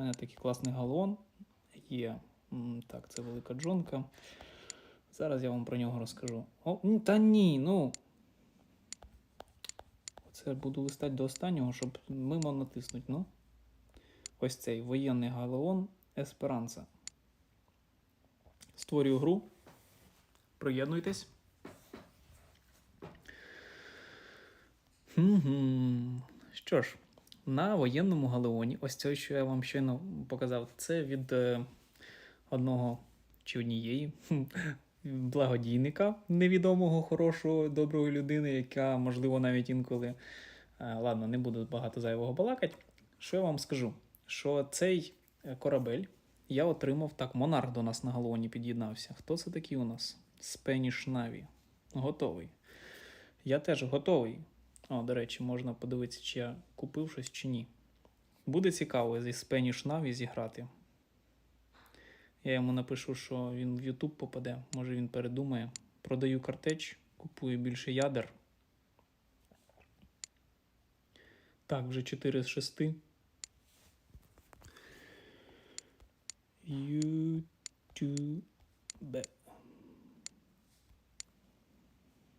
У мене такий класний галон є. Так, це велика джонка. Зараз я вам про нього розкажу. О, та ні, ну. Це буду листати до останнього, щоб мимо натиснути. Ну. Ось цей воєнний галеон Есперанца. Створюю гру. Приєднуйтесь. Мгм. Що ж, на воєнному галеоні, ось це, що я вам щойно показав, це від е, одного чи однієї благодійника невідомого, хорошого, доброї людини, яка, можливо, навіть інколи. е, Ладно, не буду багато зайвого балакати. Що я вам скажу? Що цей е, корабель я отримав так, Монарх до нас на галеоні під'єднався. Хто це такий у нас? Spanish Navy. Готовий. Я теж готовий. О, до речі, можна подивитися, чи я купив щось чи ні. Буде цікаво зі Spanish Navy зіграти. Я йому напишу, що він в YouTube попаде. Може він передумає. Продаю картеч, купую більше ядер. Так, вже 4 з 6. YouTube.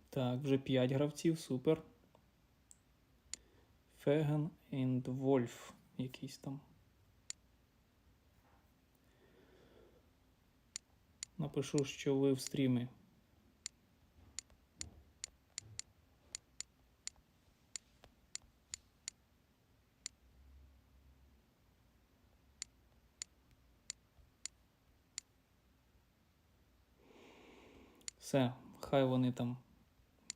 Так, вже 5 гравців, супер. Феген and Wolf якийсь там. Напишу, що ви в стрімі. Все, хай вони там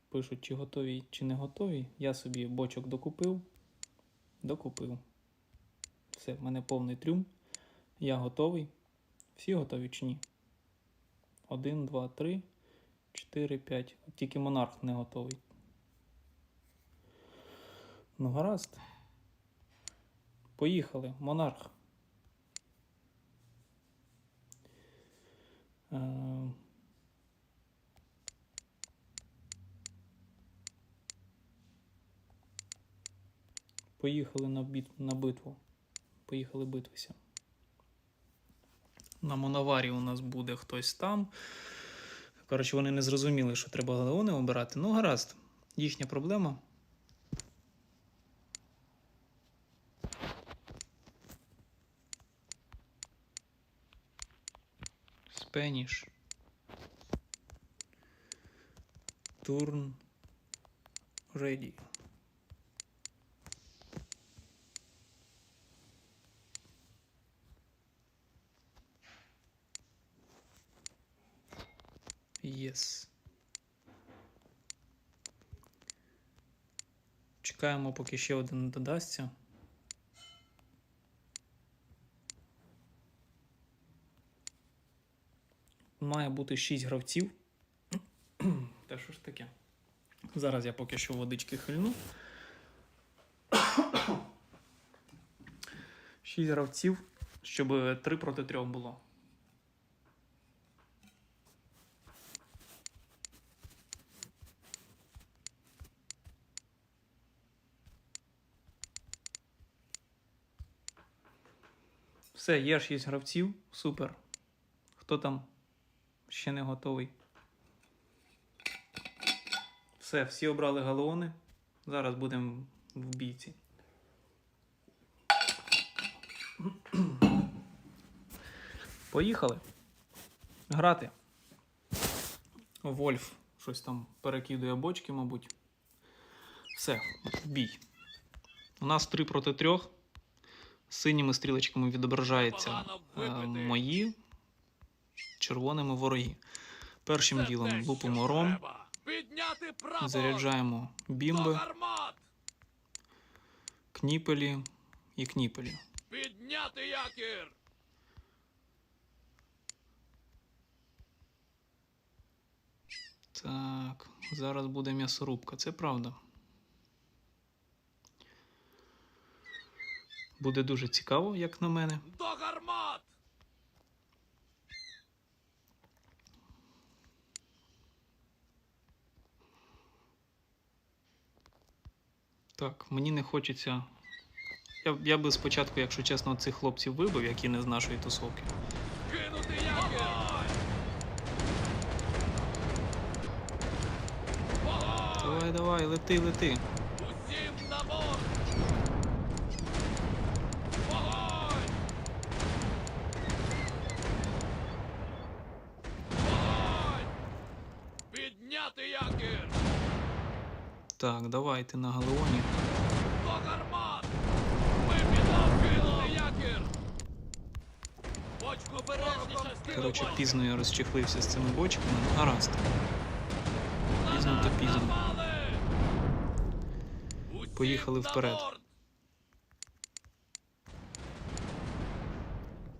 пишуть, чи готові, чи не готові. Я собі бочок докупив. Докупив. Все, в мене повний трюм. Я готовий. Всі готові чи ні? Один, два, три, чотири, п'ять. От Тільки монарх не готовий. Ну, гаразд. Поїхали, монарх. Е, Поїхали на, бит... на битву. Поїхали битвися. На Моноварі у нас буде хтось там. Коротше, вони не зрозуміли, що треба галеони обирати. Ну, гаразд, їхня проблема. Spanish. Turn ready. Yes. Чекаємо, поки ще один не додасться. Має бути 6 гравців. Та що ж таке? Зараз я поки що водички хильну. 6 гравців, щоб 3 проти 3 було. Все, є 6 гравців. Супер. Хто там ще не готовий? Все, всі обрали галеони. Зараз будемо в бійці. Поїхали. Грати. Вольф щось там перекидує бочки, мабуть. Все, бій. У нас 3 проти 3. Синіми стрілочками відображаються е, мої, червоними вороги. Першим ділом лупимо ром, заряджаємо бімби, кніпелі і кніпелі. Підняти якір! Так, зараз буде м'ясорубка, це правда. Буде дуже цікаво, як на мене. До гармат! Так, мені не хочеться Я, я би спочатку, якщо чесно, цих хлопців вибив, які не з нашої тусовки. Кинути! Давай, давай, лети, лети. Підняти якір! Так, давайте на галеоні. До гармат! Ми підловкинули якір! Бочку обережніше з Коротше, пізно я розчехлився з цими бочками. Гаразд. Пізно то пізно. Поїхали вперед.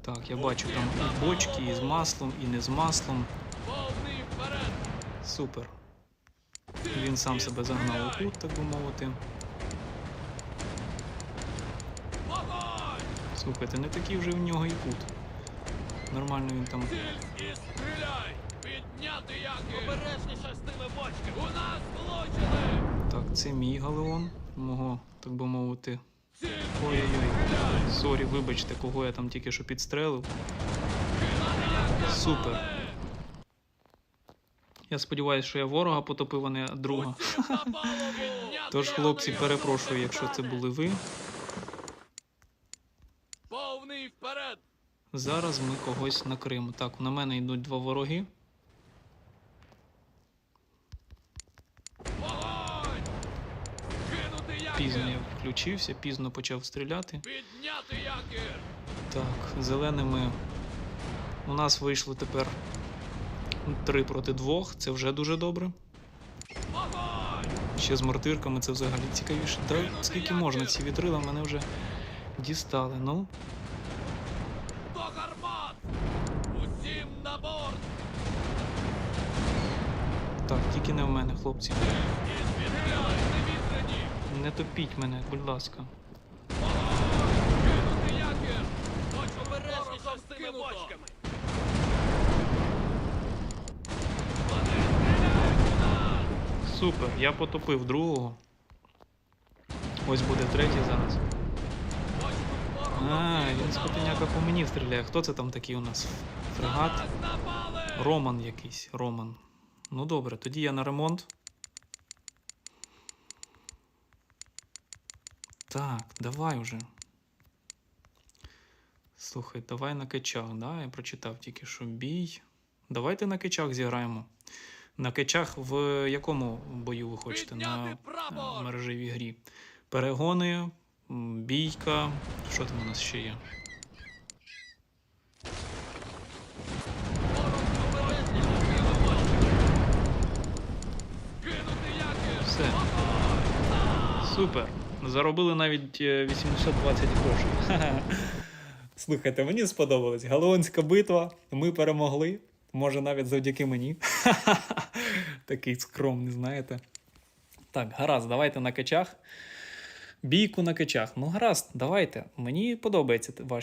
Так, я бачу там і бочки, і з маслом, і не з маслом. Супер. Він сам себе загнав у кут, так би мовити. Слухайте, не такий вже в нього і кут. Нормально він там. Ціль і стріляй! Підняти якір! Обережніше з тими бочками! У нас влучили! Так, це мій галеон. Мого, так би мовити. Ой-ой-ой. Сорі, вибачте, кого я там тільки що підстрелив. Супер. Я сподіваюся, що я ворога потопив, а не друга. Тож, хлопці, перепрошую, якщо це були ви. Повний вперед! Зараз ми когось накриємо. Так, на мене йдуть два вороги. Пізно я включився, пізно почав стріляти. Підняти якір! Так, зеленими у нас вийшло тепер 3 проти 2. Це вже дуже добре. Ще з мортирками це взагалі цікавіше. Та скільки можна, ці вітрила мене вже дістали. Ну! Усім на борт! так, тільки не в мене, хлопці. Не топіть мене, будь ласка. Кинути якір! Бочку обережніше з тими бочками! Вони стріляють у нас! Супер, я потопив другого. Ось буде третій зараз. А, він скотиняка по мені стріляє. Хто це там такий у нас? Фрегат? Роман якийсь. Роман. Ну добре, тоді я на ремонт. Так, давай уже. Слухай, давай на качах, да? Я прочитав тільки що бій. Давайте на качах зіграємо. На качах в якому бою ви хочете? На е, мережевій грі. Перегони, бійка. Що там у нас ще є? Все. Супер. Заробили навіть е, 820 грошей. Слухайте, мені сподобалось. Галеонська битва. Ми перемогли. Може, навіть завдяки мені. Такий скромний, знаєте. Так, гаразд, давайте на качах. Бійку на качах. Ну, гаразд, давайте. Мені подобається ваш